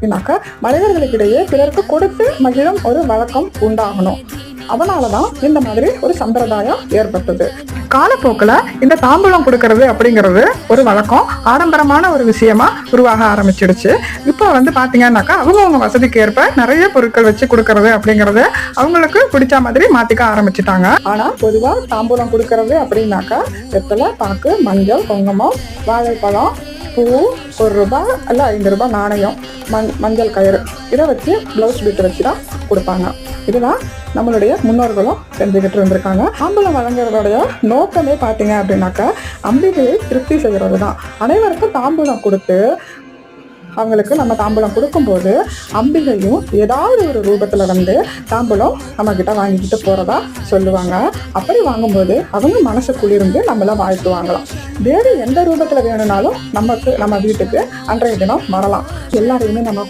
அப்படின்னாக்கா மனிதர்களுக்கிடையே பிறருக்கு கொடுத்து மகிழும் ஒரு வழக்கம் உண்டாகணும். அதனாலதான் இந்த மாதிரி ஒரு சம்பிரதாயம் ஏற்பட்டது. காலப்போக்கில் இந்த தாம்பூலம் கொடுக்கறது அப்படிங்கிறது ஒரு வழக்கம் ஆடம்பரமான ஒரு விஷயமா உருவாக ஆரம்பிச்சிடுச்சு. இப்போ வந்து பார்த்தீங்கன்னாக்கா அவங்கவுங்க வசதிக்கு ஏற்ப நிறைய பொருட்கள் வச்சு கொடுக்கறது அப்படிங்கறது அவங்களுக்கு பிடிச்ச மாதிரி மாற்றிக்க ஆரம்பிச்சிட்டாங்க. ஆனால் பொதுவாக தாம்பூலம் கொடுக்கறது அப்படின்னாக்கா வெத்தலை பாக்கு மஞ்சள் குங்குமம் வாழைப்பழம் பூ ஒரு ரூபா இல்லை ஐந்து ரூபாய் நாணயம் மண் மஞ்சள் கயிறு இதை வச்சு ப்ளவுஸ் பீட் வச்சு தான் கொடுப்பாங்க. இதுதான் நம்மளுடைய முன்னோர்களும் செஞ்சுக்கிட்டு இருந்திருக்காங்க. ஆம்பளம் வழங்குறதோடைய நோக்கமே பார்த்தீங்க அப்படின்னாக்கா அம்பிகையை திருப்தி செய்கிறது தான் அனைவருக்கும் தாம்பூலம் கொடுத்து அவங்களுக்கு நம்ம தாம்பூலம் கொடுக்கும்போது அம்பிகையும் ஏதாவது ஒரு ரூபத்தில் வந்து தாம்பூலம் நம்மக்கிட்ட வாங்கிக்கிட்டு போகிறதா சொல்லுவாங்க. அப்படி வாங்கும்போது அவங்க மனசு குளிர்ந்து வாழ்த்து வாழ்த்துவாங்களாம். வேறு எந்த ரூபத்தில் வேணும்னாலும் நமக்கு நம்ம வீட்டுக்கு அன்றைய தினம் வரலாம். எல்லாரையுமே நம்ம